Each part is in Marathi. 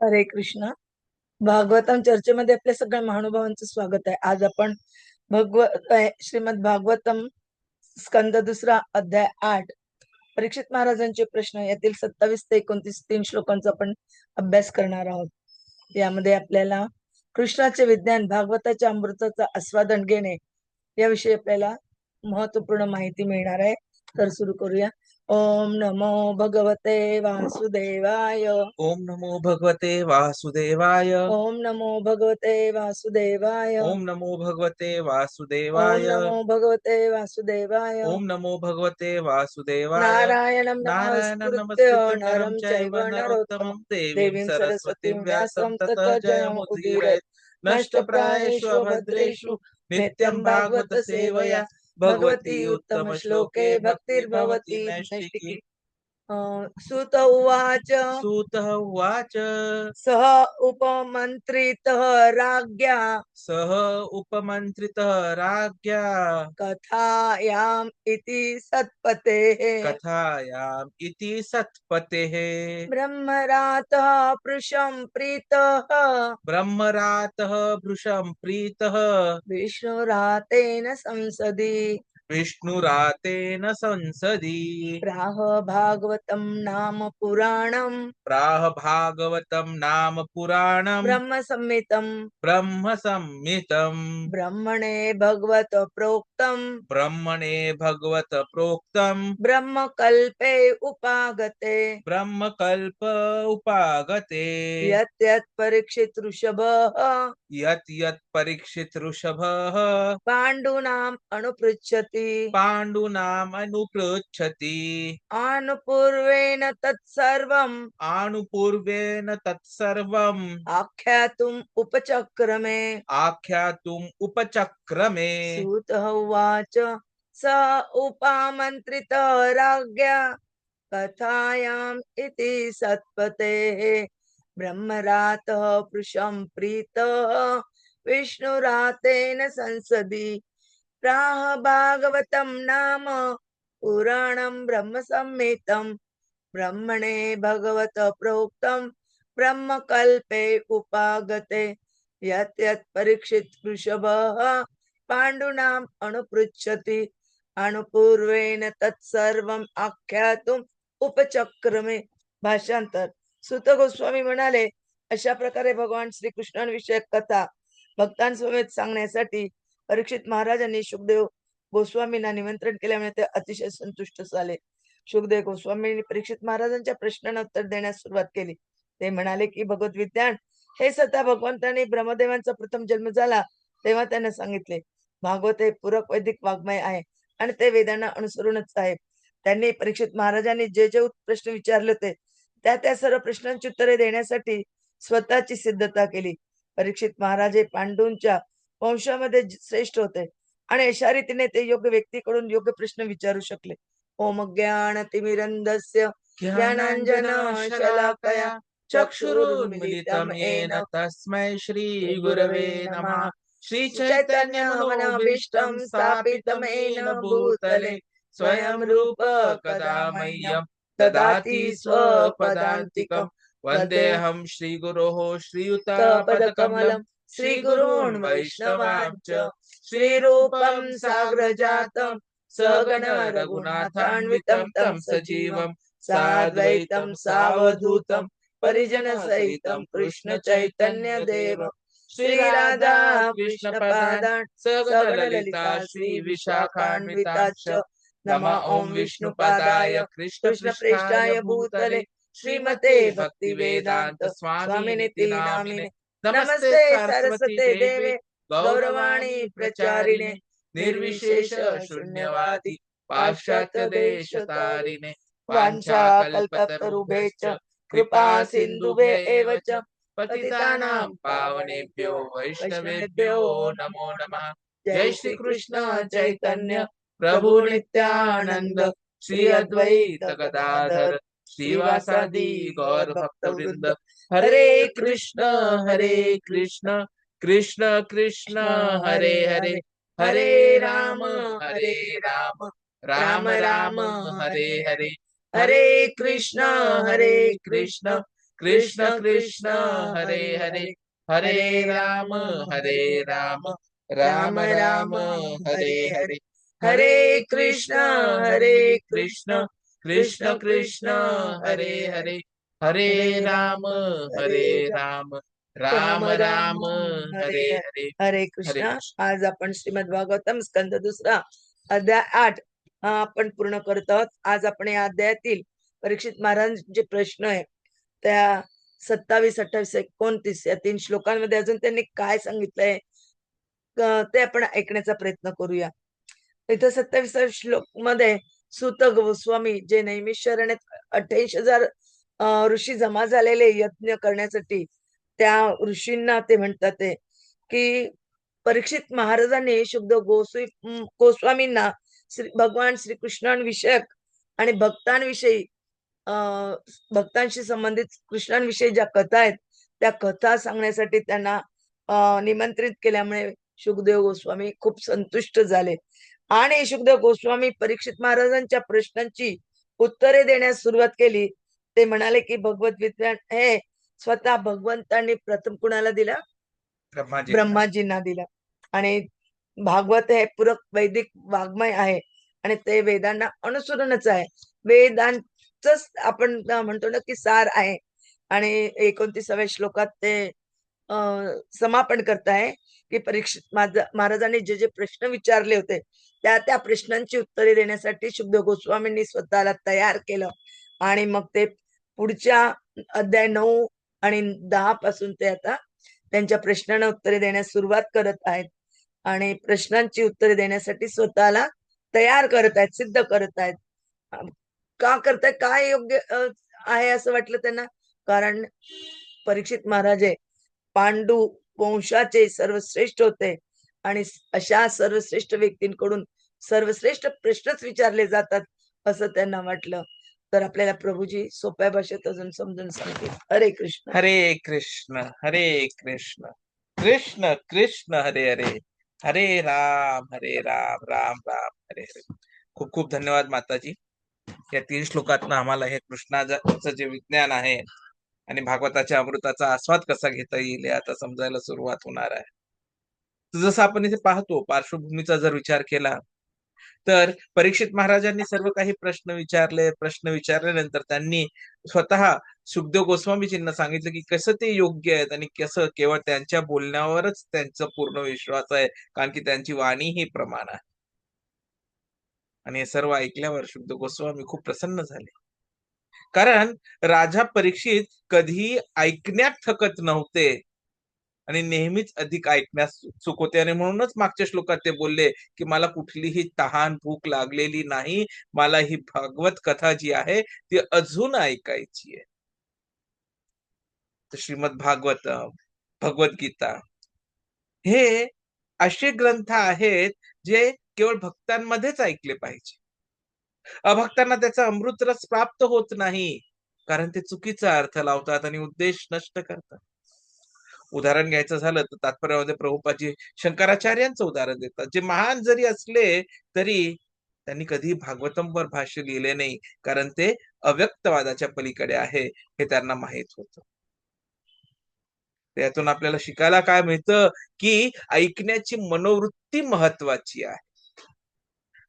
हरे कृष्ण. भागवतम चर्चेमध्ये आपल्या सगळ्या महानुभावांचं स्वागत आहे. आज आपण भगवत श्रीमद भागवतम स्कंद दुसरा अध्याय आठ परीक्षित महाराजांचे प्रश्न यातील सत्तावीस ते एकोणतीस तीन श्लोकांचा आपण अभ्यास करणार आहोत. यामध्ये आपल्याला कृष्णाचे विज्ञान भागवताच्या अमृताचा आस्वादन घेणे याविषयी आपल्याला महत्त्वपूर्ण माहिती मिळणार आहे. तर सुरू करूया. ओम नमो भगवते वासुदेवाय। ओम नमो भगवते वासुदेवाय। ओम नमो भगवते वासुदेवाय। ओम नमो भगवते ओम वासुदेवाय। नमो भगवते वासुदेवाय। ओम नमो भगवते वासुदेवाय। नारायणं नारायणं नमस्कृत्य नरं चैव नरोत्तमं। देवीं सरस्वतीं व्यासं ततो जयमुदीरयेत् नष्टप्रायेषु अभद्रेषु नित्यं भागवत सेवया भगवती उत्तम श्लोके भक्तिर्भवती नैष्टिकी सुत उवाच सूतः उवाच सह उपमन्त्रितः राज्ञा। सः उपमन्त्रितः राज्ञा। कथायाम् इति सत्पतेः। कथायाम् इति सत्पतेः। ब्रह्मरातः पृशं प्रीतः। ब्रह्मरातः भृशं प्रीतः। विष्णुरातेन संसदि। विष्णुरातेन संसदि। प्राह भागवतं नाम पुराणं प्राह भागवतं नाम पुराणं ब्रह्म संहितं ब्रह्म संहितम्। ब्रह्मणे भगवत प्रोक्तं ब्रह्मणे भगवत प्रोक्तं ब्रह्मकल्पे उपागते। ब्रह्मकल्प उपागते। यत् यत् परीक्षित ऋषभः यत् यत् परीक्षित ऋषभः। पाण्डूनाम् अनुपृच्छति। पाण्डूनाम् अनुपृच्छति। आनुपूर्वेण तत्सर्वम्। आनुपूर्वेण तत्सर्वम्। आख्यातुम् उपचक्रमे। आख्यातुम् उपचक्रमे। सूतः उवाच स उपामन्त्रितः राज्ञा। कथायाम् इति सत्पतेः। ब्रह्मरातः पृशं प्रीतः। विष्णुरातेन संसदि। प्राह भागवतं नाम पुराणं ब्रह्मसंहितं ब्रह्मणे भगवत प्रोक्तं ब्रह्मकल्पे उपागते। यत् यत् परीक्षित वृषभः पाण्डूनाम् अनुपृच्छति। अनुपूर्वेण तत्सर्वम् आख्यातुम् उपचक्रमे। भाषांतर सुत गोस्वामी म्हणाले अशा प्रकारे भगवान श्रीकृष्णांविषयक कथा भक्तांसमवेत सांगण्यासाठी परीक्षित महाराजांनी सुखदेव गोस्वामींना निमंत्रण केल्यामुळे ते अतिशय संतुष्ट झाले. सुखदेव गोस्वामींनी परीक्षित महाराजांच्या प्रश्नांना उत्तर देण्यास सुरुवात केली. ते म्हणाले की भगवत विज्ञान हे स्वतः भगवंतांनी ब्रह्मदेवांचा प्रथम जन्म झाला तेव्हा त्यांना सांगितले. भागवत हे पूरक वैदिक वाङ्मय आहे आणि ते वेदांना अनुसरूनच आहे. त्यांनी परीक्षित महाराजांनी जे जे प्रश्न विचारले होते त्या त्या सर्व प्रश्नांची उत्तरे देण्यासाठी स्वतःची सिद्धता केली. परीक्षित महाराज हे पांडूंच्या वंशामध्ये श्रेष्ठ होते. आणि अशा रीतीने ते योग्य व्यक्तीकडून योग्य प्रश्न विचारू शकले. ओम ज्ञान तिमिरंदस्य ज्ञानांजन शलाकया चक्षुरुन्मिलितमेन तस्मै तस्मै श्रीगुरवे नमः. श्रीचैतन्यमनोभीष्टं स्थापितमेन भूतले स्वयं रूप कदा मह्यं ददाति वन्देऽहं श्रीगुरोः श्रीयुतापदकमलं श्रीगुरून् वैष्णवाञ्च श्रीरूपं साग्रजातं सगण रघुनाथान्वितं तं सजीवं साद्वैतं सावधूतं परिजनसहितं कृष्ण चैतन्य देव श्री राधा कृष्ण पादान् सगण ललिता श्री विशाखान्विताश्च नमः ॐ विष्णुपादाय कृष्ण पृष्ठाय भूतले श्रीमते भक्ति वेदांत स्वामी नामिने नमस्ते सरस्वते देवे गौरवाणी प्रचारिणे निर्विशेष शून्यवादी पाश्चात्य देश तारिणे च कृपा सिंधुभे एव च पतितानां पावनेभ्यो वैष्णवेभ्यो नमो नमः। जय श्री कृष्ण चैतन्य प्रभु नित्यानंद श्री अद्वैत गदाधर। श्रीवासादी गौर भक्तवृंद। हरे कृष्ण हरे कृष्ण कृष्ण कृष्ण हरे हरे। हरे राम हरे राम राम राम हरे हरे। हरे कृष्ण हरे कृष्ण कृष्ण कृष्ण हरे हरे। हरे राम हरे राम राम राम हरे हरे। हरे कृष्ण हरे कृष्ण कृष्ण कृष्ण हरे हरे हरे राम हरे राम राम राम हरे हरे हरे कृष्ण. आज आपण श्रीमद भागवतम स्कंद दुसरा अध्याय आठ हा आपण पूर्ण करत आहोत. आज आपण या अध्यायातील परीक्षित महाराजांचे प्रश्न आहे. त्या सत्तावीस अठ्ठावीस एकोणतीस या तीन श्लोकांमध्ये अजून त्यांनी काय सांगितलंय ते आपण ऐकण्याचा प्रयत्न करूया. इथं सत्तावीसाव्या श्लोकमध्ये सुत गोस्वामी जे नेहमी शरण अठ्ठ्याऐंशी हजार ऋषी जमा झालेले यज्ञ करण्यासाठी त्या ऋषींना ते म्हणतात ते की परीक्षित महाराजांनी शुद्ध गोस्वी गोस्वामींना श्री भगवान श्रीकृष्णांविषयक आणि भक्तांविषयी अं भक्तांशी संबंधित कृष्णांविषयी ज्या कथा आहेत त्या कथा सांगण्यासाठी त्यांना अं, निमंत्रित केल्यामुळे सुखदेव गोस्वामी खूप संतुष्ट झाले. आणि सुखदेव गोस्वामी परीक्षित महाराजांच्या प्रश्नांची उत्तरे देण्यास सुरुवात केली. ते म्हणाले की भगवत विज्ञान हे स्वतः भगवंतांनी प्रथम कुणाला दिला? ब्रह्माजी ब्रह्माजींना दिला. आणि भागवत हे पूरक वैदिक वाङ्मय आहे आणि ते वेदांना अनुसरूनच आहे. वेदांच आपण म्हणतो ना की सार आहे. आणि एकोणतीसाव्या श्लोकात ते अं समापन करताय की परीक्षित महाराजांनी जे जे प्रश्न विचारले होते त्या त्या प्रश्नांची उत्तरे देण्यासाठी शुद्ध गोस्वामींनी स्वतःला तयार केलं. आणि मग ते पुढच्या अध्याय नऊ आणि दहा पासून ते आता त्यांच्या प्रश्नांना उत्तरे देण्यास सुरुवात करत आहेत. आणि प्रश्नांची उत्तरे देण्यासाठी स्वतःला तयार करत आहेत सिद्ध करत आहेत. का करताय? काय योग्य आहे असं वाटलं त्यांना? कारण परीक्षित महाराज हे पांडू वंशाचे सर्वश्रेष्ठ होते. आणि अशा सर्वश्रेष्ठ व्यक्तींकडून सर्वश्रेष्ठ प्रश्नच विचारले जातात असं त्यांना वाटलं. तर आपल्याला प्रभूजी सोप्या भाषेत अजून समजून सांगतील. हरे कृष्ण. हरे कृष्ण हरे कृष्ण. कृष्ण कृष्ण हरे हरे. हरे राम हरे राम राम राम हरे हरे. खूप खूप धन्यवाद माताजी. या तीन श्लोकातनं आम्हाला हे कृष्णाचं जे विज्ञान आहे आणि भागवताच्या अमृताचा आस्वाद कसा घेता येईल हे आता समजायला सुरुवात होणार आहे. जसं आपण इथे पाहतो पार्श्वभूमीचा जर विचार केला तर परीक्षित महाराजांनी सर्व काही प्रश्न विचारले प्रश्न विचारल्यानंतर त्यांनी स्वतः सुखदेव गोस्वामीजींना सांगितलं की कसं ते योग्य आहेत आणि कसं केवळ त्यांच्या बोलण्यावरच त्यांचा पूर्ण विश्वास आहे कारण की त्यांची वाणी ही प्रमाण आहे. आणि हे सर्व ऐकल्यावर शुद्ध गोस्वामी खूप प्रसन्न झाले. कारण राजा परीक्षित कधीही ऐकण्यात थकत नव्हते. आणि नेहमीच अधिक ऐकण्यास चूक होते आणि म्हणूनच मागच्या श्लोकात ते बोलले की मला कुठलीही तहान भूक लागलेली नाही. मला ही भागवत कथा जी आहे ती अजून ऐकायची आहे. तर श्रीमद भागवत भगवद्गीता हे असे ग्रंथ आहेत जे केवळ भक्तांमध्येच ऐकले पाहिजे. अभक्तांना त्याचा अमृत रस प्राप्त होत नाही कारण ते चुकीचा अर्थ लावतात आणि उद्देश नष्ट करतात. उदाहरण घ्यायचं झालं तर तात्पर्यामध्ये प्रभुपाजी शंकराचार्यांचं उदाहरण देतात. जे महान जरी असले तरी त्यांनी कधी भागवतमवर भाष्य लिहिले नाही कारण ते अव्यक्तवादाच्या पलीकडे आहे हे त्यांना माहीत होतं. त्यातून आपल्याला शिकायला काय मिळतं? की ऐकण्याची मनोवृत्ती महत्वाची आहे.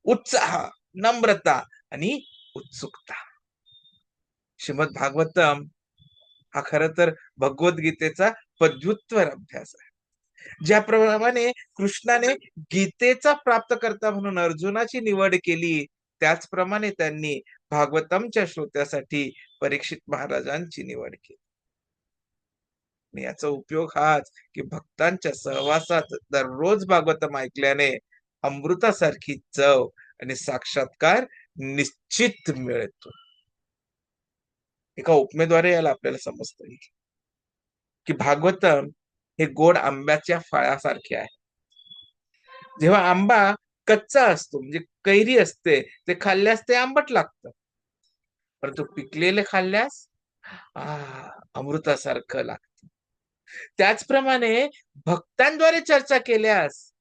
उत्साह नम्रता आणि उत्सुकता. श्रीमद भागवतम हा खर तर भगवद्गीतेचा पदव्युत्तर अभ्यास आहे. ज्याप्रमाणे कृष्णाने गीतेचा प्राप्तकर्ता म्हणून अर्जुनाची निवड केली त्याचप्रमाणे त्यांनी भागवतमच्या श्रोत्यासाठी परीक्षित महाराजांची निवड केली. आणि याचा उपयोग हाच की भक्तांच्या सहवासात दररोज भागवतम ऐकल्याने अमृतासारखी चव आणि साक्षात्कार निश्चित मिळतो. एका उपमेद्वारे याला आपल्याला समजता येईल की भागवतम हे गोड आंब्याच्या फळासारखे आहे. जेव्हा आंबा कच्चा असतो म्हणजे कैरी असते ते खाल्ल्यास ते आंबट लागतं. परंतु पिकलेले खाल्ल्यास आ अमृतासारखं लागतं. त्याचप्रमाणे भक्तांद्वारे चर्चा केल्यास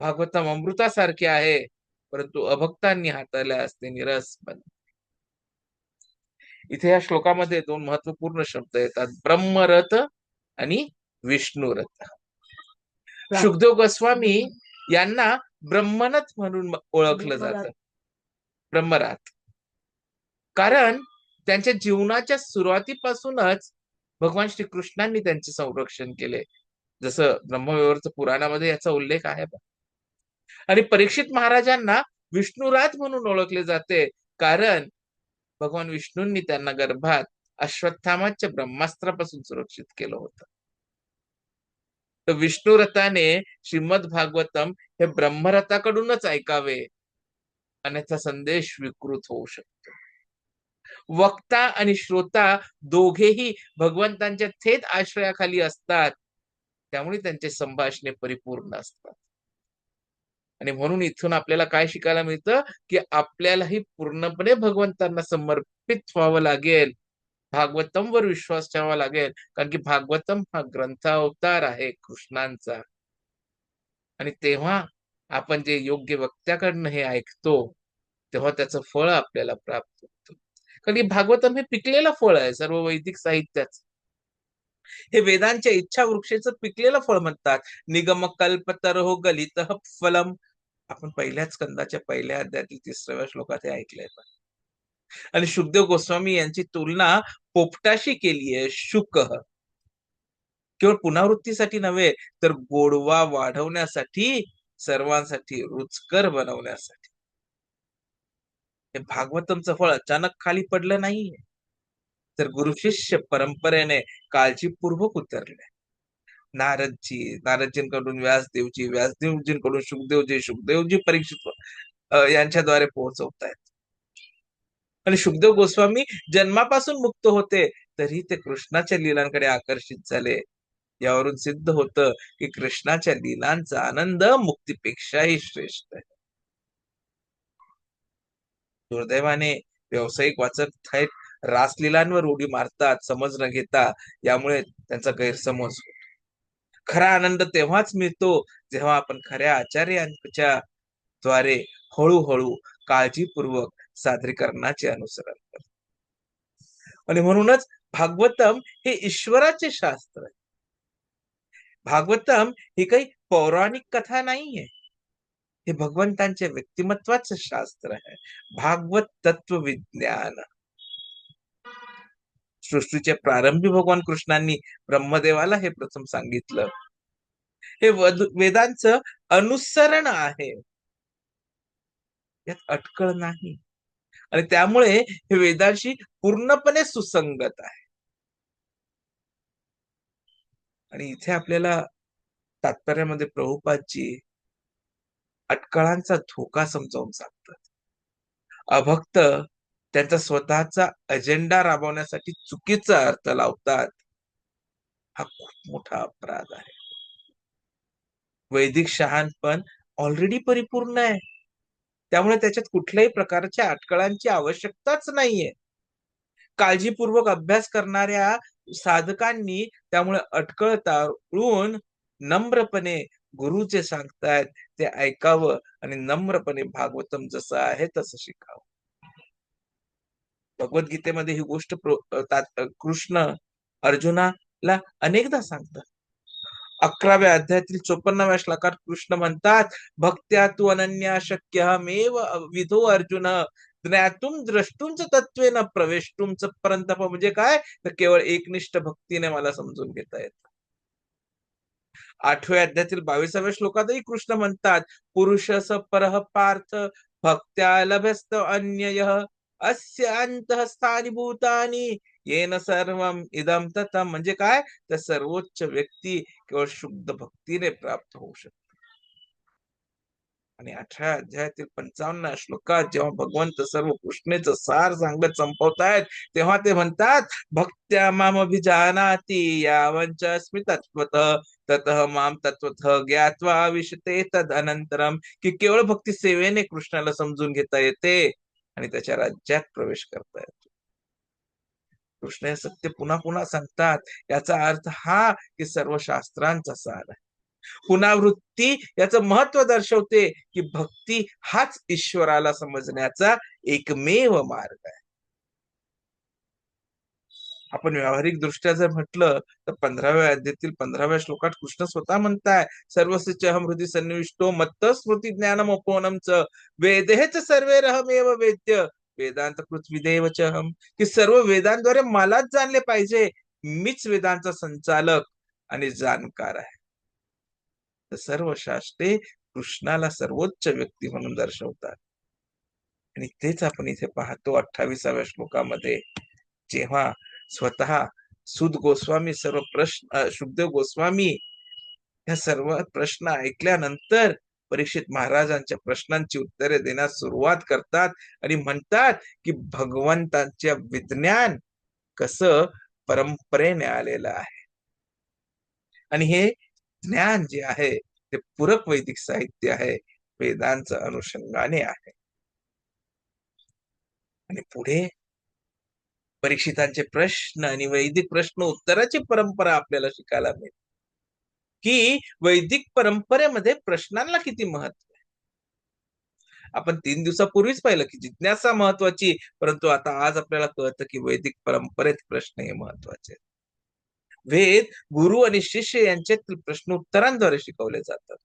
भागवतम अमृतासारखे आहे. परंतु अभक्तांनी हाताळल्यास ते निरस बनते इथे या श्लोकामध्ये दोन महत्त्वपूर्ण शब्द येतात. ब्रह्मरथ आणि विष्णुरथ. सुखदेव गोस्वामी यांना ब्रह्मनथ म्हणून ओळखलं. जातं. ब्रह्मराथ. कारण त्यांच्या जीवनाच्या सुरुवातीपासूनच भगवान श्रीकृष्णांनी त्यांचे संरक्षण केले. जसं ब्रह्मविवर्त पुराणामध्ये याचा उल्लेख आहे बघ. आणि परीक्षित महाराजांना विष्णुराज म्हणून ओळखले जाते. कारण भगवान विष्णूंनी त्यांना गर्भात अश्वत्थामाच्या ब्रह्मास्त्रापासून सुरक्षित केलं होतं. तर विष्णुरथाने श्रीमद भागवतम हे ब्रह्मरथाकडूनच ऐकावे. अन्यथा संदेश विकृत होऊ शकतो. वक्ता आणि श्रोता दोघेही भगवंतांच्या थेट आश्रयाखाली असतात. त्यामुळे त्यांचे संभाषणे परिपूर्ण असतात. आणि म्हणून इथून आपल्याला काय शिकायला मिळतं? की आपल्यालाही पूर्णपणे भगवंतांना समर्पित व्हावं लागेल. भागवतमवर विश्वास ठेवावा लागेल. कारण की भागवतम हा ग्रंथावतार आहे कृष्णांचा. आणि तेव्हा आपण जे योग्य वक्त्याकडनं हे ऐकतो तेव्हा त्याचं फळ आपल्याला प्राप्त होतं. कारण की भागवतम हे पिकलेलं फळ आहे सर्व वैदिक साहित्याचं हे वेदांच्या इच्छा वृक्षेचं पिकलेलं फळ म्हणतात. निगम कल्पतर हो गलित फलम. आपण पहिल्याच कंदाच्या पहिल्या अध्यायातील तिसऱ्या श्लोकात हे ऐकलंय आणि शुभदेव गोस्वामी यांची तुलना पोपटाशी केली आहे शुक केवळ पुनरावृत्तीसाठी नव्हे तर गोडवा वाढवण्यासाठी सर्वांसाठी रुचकर बनवण्यासाठी. हे भागवतमचं फळ अचानक खाली पडलं नाहीये. तर गुरुशिष्य परंपरेने काळजीपूर्वक उतरले. नारदजी नारदजींकडून व्यासदेवजी व्यासदेवजींकडून सुखदेवजी सुखदेवजी परीक्षित यांच्याद्वारे पोहोचवतायत. आणि सुखदेव गोस्वामी जन्मापासून मुक्त होते तरी ते कृष्णाच्या लीलांकडे आकर्षित झाले. यावरून सिद्ध होतं की कृष्णाच्या लीलांचा आनंद मुक्तीपेक्षाही श्रेष्ठ आहे. दुर्दैवाने व्यावसायिक वाचक थेट रासलीलांवर उडी मारतात समज न घेता. यामुळे त्यांचा गैरसमज होतो खरा आनंद तेव्हाच मिळतो जेव्हा आपण खऱ्या आचार्यांच्या द्वारे हळूहळू काळजीपूर्वक सादरीकरणाचे अनुसरण करतो. आणि म्हणूनच भागवतम हे ईश्वराचे शास्त्र आहे. भागवतम ही काही पौराणिक कथा नाहीये. हे भगवंतांचे व्यक्तिमत्वाचं शास्त्र आहे. भागवत तत्व विज्ञान सृष्टीचे प्रारंभी भगवान कृष्णांनी ब्रह्मदेवाला हे प्रथम सांगितलं. हे वेदांचं अनुसरण आहे. यात अटकळ नाही. आणि त्यामुळे हे वेदांशी पूर्णपणे सुसंगत आहे. आणि इथे आपल्याला तात्पर्यामध्ये प्रभुपादजी अटकळांचा धोका समजावून सांगतात. अभक्त त्यांचा स्वतःचा अजेंडा राबवण्यासाठी चुकीचा अर्थ लावतात. हा खूप मोठा अपराध आहे. वैदिक शहाणपण ऑलरेडी परिपूर्ण आहे. त्यामुळे त्याच्यात कुठल्याही प्रकारच्या अटकळांची आवश्यकताच नाहीये. काळजीपूर्वक अभ्यास करणाऱ्या साधकांनी त्यामुळे अटकळ टाळून नम्रपणे गुरु जे सांगतायत ते ऐकावं आणि नम्रपणे भागवतम जसं आहे तसं शिकावं. भगवद्गीतेमध्ये ही गोष्ट कृष्ण अर्जुनाला अनेकदा सांगतात. अकराव्या अध्यायातील चोपन्नाव्या श्लोकात कृष्ण म्हणतात भक्त्या तू अनन्या शक्य मेव विधो अर्जुन ज्ञातुम द्रष्टुंच प्रवेश तुमच परंतप. म्हणजे काय? तर केवळ एकनिष्ठ भक्तीने मला समजून घेता येत. आठव्या अध्यायातील बावीसाव्या श्लोकातही कृष्ण म्हणतात पुरुष परह पार्थ भक्त्या लभस्त अन्यय अस्य अंतस्थानी भूतानी येन सर्वम इदम तथम म्हणजे काय? तर सर्वोच्च व्यक्ती केवळ शुद्ध भक्तीने प्राप्त होऊ शकते. आणि अठरा अध्यायातील पंचावन्न श्लोकात जेव्हा भगवंत सर्व कृष्णेचं सार सांगत संपवतायत तेव्हा ते म्हणतात भक्त्या माम अभिजानाती यावंच अस्मि तत्वत तत माम तत्वत ज्ञात्वा विशते तद अनंतरम की केवळ भक्ती सेवेने कृष्णाला समजून घेता येते. आणि त्याच्या राज्यात प्रवेश करता येतो कृष्ण हे सत्य पुन्हा पुन्हा सांगतात. याचा अर्थ हा की सर्व शास्त्रांचा सार आहे. पुनरावृत्ती याचं महत्त्व दर्शवते की भक्ती हाच ईश्वराला समजण्याचा एकमेव मार्ग आहे. आपण व्यावहारिक दृष्ट्या जर म्हटलं तर पंधराव्या अध्यातील पंधराव्या श्लोकात कृष्ण स्वतः म्हणताय सर्वस्यहम हृदय सन्निविष्टो मत्त स्मृती ज्ञानम च। वेदेच सर्वे रहमेव वेद्य। वेदांत कृत हम की सर्व वेदांद्वारे मलाच जाणले पाहिजे मीच वेदांचा संचालक आणि जाणकार आहे. तर सर्व शास्त्रे कृष्णाला सर्वोच्च व्यक्ती म्हणून दर्शवतात. आणि तेच आपण इथे पाहतो अठ्ठावीसाव्या श्लोकामध्ये. जेव्हा स्वतः सुद गोस्वामी सर्व प्रश्न सुखदेव गोस्वामी ह्या सर्व प्रश्न ऐकल्यानंतर परीक्षित महाराजांच्या प्रश्नांची उत्तरे देण्यास सुरुवात करतात आणि म्हणतात की भगवंतांच्या विज्ञान कसं परंपरेने आलेलं आहे. आणि हे ज्ञान जे आहे ते पूरक वैदिक साहित्य आहे वेदांचं अनुषंगाने आहे. आणि पुढे परीक्षितांचे प्रश्न आणि वैदिक प्रश्न उत्तराची परंपरा आपल्याला शिकायला मिळते. की वैदिक परंपरेमध्ये प्रश्नांना किती महत्त्व आहे? आपण तीन दिवसापूर्वीच पाहिलं की जिज्ञासा महत्वाची परंतु आता आज आपल्याला कळतं की वैदिक परंपरेत प्रश्न हे महत्त्वाचे वेद गुरु आणि शिष्य यांच्यातील प्रश्न उत्तरांद्वारे शिकवले जातात.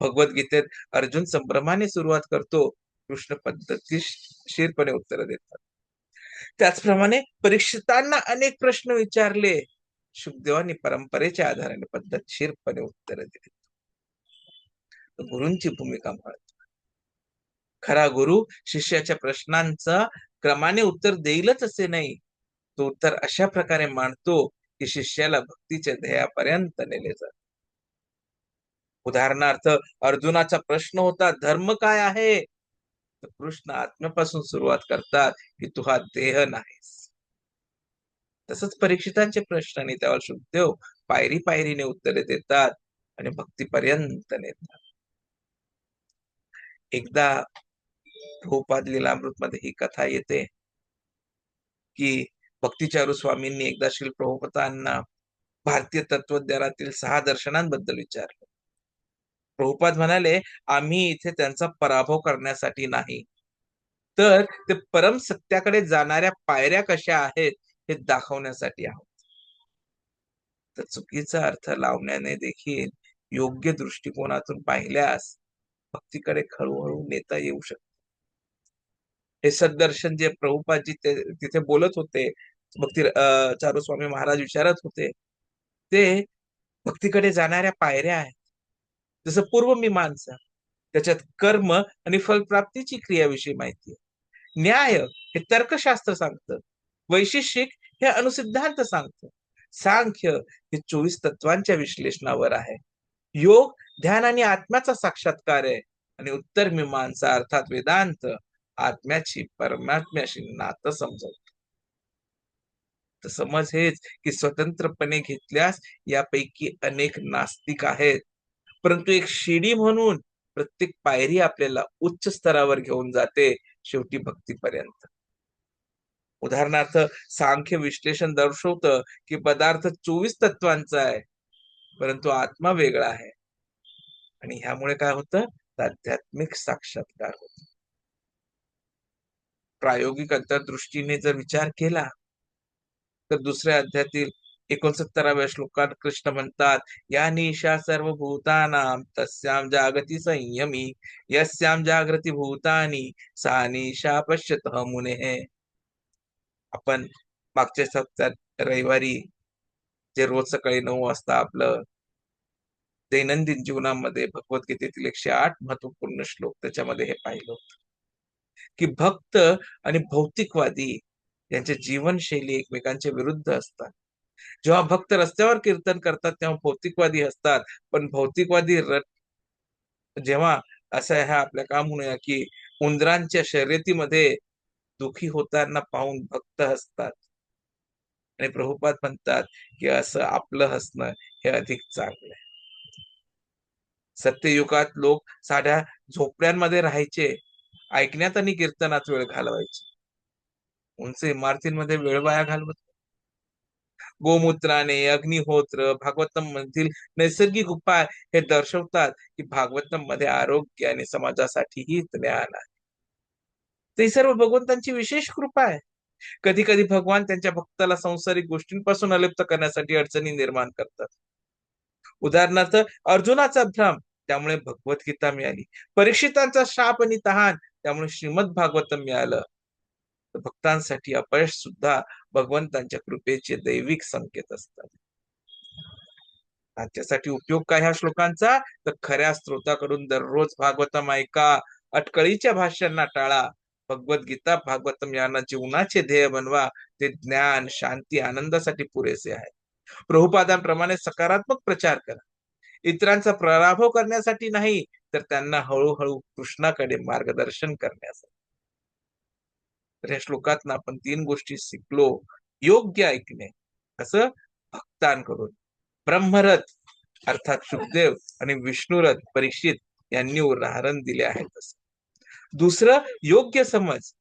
भगवद्गीतेत अर्जुन संभ्रमाने सुरुवात करतो कृष्ण पद्धतीशीरपणे उत्तर देतात. त्याचप्रमाणे परीक्षितांना अनेक प्रश्न विचारले. शुभदेवानी परंपरेच्या आधाराने पद्धतशीरपणे उत्तर दिली. गुरूंची भूमिका म्हणत खरा गुरु शिष्याच्या प्रश्नांचा क्रमाने उत्तर देईलच असे नाही. तो उत्तर अशा प्रकारे मांडतो की शिष्याला भक्तीच्या ध्येयापर्यंत नेले जात. उदाहरणार्थ अर्जुनाचा प्रश्न होता धर्म काय आहे? तर कृष्ण आत्म्यापासून सुरुवात करतात की तू हा देह नाहीस. तसंच परीक्षितांचे प्रश्न आणि त्यावर सुखदेव पायरी पायरीने उत्तरे देतात आणि भक्तीपर्यंत नेतात. एकदा भोपाद लिलामृत मध्ये ही कथा येते की भक्तिचारू स्वामींनी एकदा श्री प्रभुपतांना भारतीय तत्वज्ञानातील सहा दर्शनांबद्दल विचारलं. प्रभुपाद म्हणाले आम्ही इथे त्यांचा पराभव करण्यासाठी नाही. तर ते परम सत्याकडे जाणाऱ्या पायऱ्या कशा आहेत हे दाखवण्यासाठी आहोत. तर चुकीचा अर्थ लावण्याने देखील योग्य दृष्टिकोनातून पाहिल्यास भक्तीकडे हळूहळू नेता येऊ शकते. हे सद्दर्शन जे प्रभुपादजी तिथे बोलत होते भक्ती चारू स्वामी महाराज विचारत होते ते भक्तीकडे जाणाऱ्या पायऱ्या आहेत. जसं पूर्व मीमांसा त्याच्यात कर्म आणि फलप्राप्तीची क्रियाविषयी माहिती आहे. न्याय हे तर्कशास्त्र सांगतं. वैशिष्टिक हे अनुसिद्धांत सांगतं. सांख्य हे चोवीस तत्वांच्या विश्लेषणावर आहे. योग ध्यान आणि आत्म्याचा साक्षात्कार आहे. आणि उत्तर मीमांसा अर्थात वेदांत आत्म्याची परमात्म्याशी नातं समजवत. तर समज हेच की स्वतंत्रपणे घेतल्यास यापैकी अनेक नास्तिक आहेत. परंतु एक शिडी म्हणून प्रत्येक पायरी आपल्याला उच्च स्तरावर घेऊन जाते शेवटी भक्तीपर्यंत. उदाहरणार्थ सांख्य विश्लेषण दर्शवतं की पदार्थ चोवीस तत्वांचा आहे परंतु आत्मा वेगळा आहे. आणि ह्यामुळे काय होतं? आध्यात्मिक साक्षात्कार होत. प्रायोगिक अंतर्दृष्टीने जर विचार केला तर दुसऱ्या अध्यातील एकोणसत्तराव्या श्लोकात कृष्ण म्हणतात या निशा सर्व भूताना तस्याम जागती संयमी यस्याम जागृती भूतानी सा निशा पश्यत मुने आपण मागच्या सप्ताहात रविवारी जे रोज सकाळी नऊ वाजता आपलं दैनंदिन जीवनामध्ये भगवद्गीतेतील एकशे आठ महत्त्वपूर्ण श्लोक त्याच्यामध्ये हे पाहिलं होत. की भक्त आणि भौतिकवादी यांच्या जीवनशैली एकमेकांच्या विरुद्ध असतात. जेव्हा भक्त रस्त्यावर कीर्तन करतात तेव्हा भौतिकवादी असतात पण भौतिकवादी जेव्हा असं ह्या आपल्या काम म्हणूया की उंदरांच्या शर्यतीमध्ये दुखी होताना पाहून भक्त हसतात. आणि प्रभुपाद म्हणतात की असं आपलं हसणं हे अधिक चांगलं आहे. सत्ययुगात लोक साध्या झोपड्यांमध्ये राहायचे ऐकण्यात आणि कीर्तनात वेळ घालवायचे. उंच इमारतींमध्ये वेळ वाया घालवत गोमूत्राने अग्निहोत्र भागवतम मधील नैसर्गिक उपाय हे दर्शवतात की भागवतममध्ये आरोग्य आणि समाजासाठीही ज्ञान आहे. ते सर्व भगवंतांची विशेष कृपा आहे. कधी कधी भगवान त्यांच्या भक्ताला संसारिक गोष्टींपासून अलिप्त करण्यासाठी अडचणी निर्माण करतात. उदाहरणार्थ अर्जुनाचा भ्रम त्यामुळे भगवद्गीता मिळाली. परीक्षितांचा शाप आणि तहान त्यामुळे श्रीमद भागवतम मिळालं. तर भक्तांसाठी अपयश सुद्धा भगवंतांच्या कृपेचे दैविक संकेत असतात. राज्यासाठी उपयोग काय ह्या श्लोकांचा? तर खऱ्या स्त्रोताकडून दररोज भागवतम ऐका अटकळीच्या भाष्यांना टाळा भगवद्गीता भागवतम यांना जीवनाचे ध्येय बनवा ते ज्ञान शांती आनंदासाठी पुरेसे आहे. प्रभुपादांप्रमाणे सकारात्मक प्रचार करा. इतरांचा पराभव करण्यासाठी नाही तर त्यांना हळूहळू कृष्णाकडे मार्गदर्शन करण्यासाठी. तर या श्लोकात आपण तीन गोष्टी शिकलो. योग्य ऐकणे. असं भक्तांकडून ब्रह्मरथ अर्थात सुखदेव आणि विष्णुरथ परीक्षित यांनी उदाहरण दिले आहेत दुसरं योग्य समज.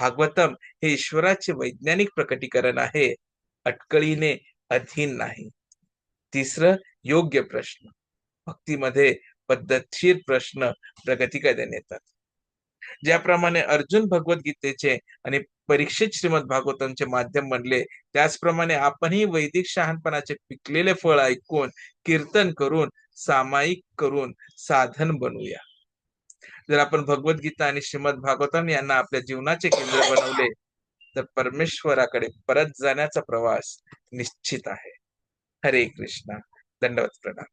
भागवतम हे ईश्वराचे वैज्ञानिक प्रकटीकरण आहे. अटकळीने अधीन नाही. तिसरं योग्य प्रश्न. भक्तीमध्ये पद्धतशीर प्रश्न प्रगती देण्यात येतात? ज्याप्रमाणे अर्जुन भगवद्गीतेचे आणि परीक्षित श्रीमद भागवतांचे माध्यम बनले त्याचप्रमाणे आपणही वैदिक शहाणपणाचे पिकलेले फळ ऐकून कीर्तन करून सामायिक करून साधन बनवूया जर आपण भगवद्गीता आणि श्रीमद भागवतम यांना आपल्या जीवनाचे केंद्र बनवले तर परमेश्वराकडे परत जाण्याचा प्रवास निश्चित आहे. हरे कृष्णा. दंडवत प्रणाम.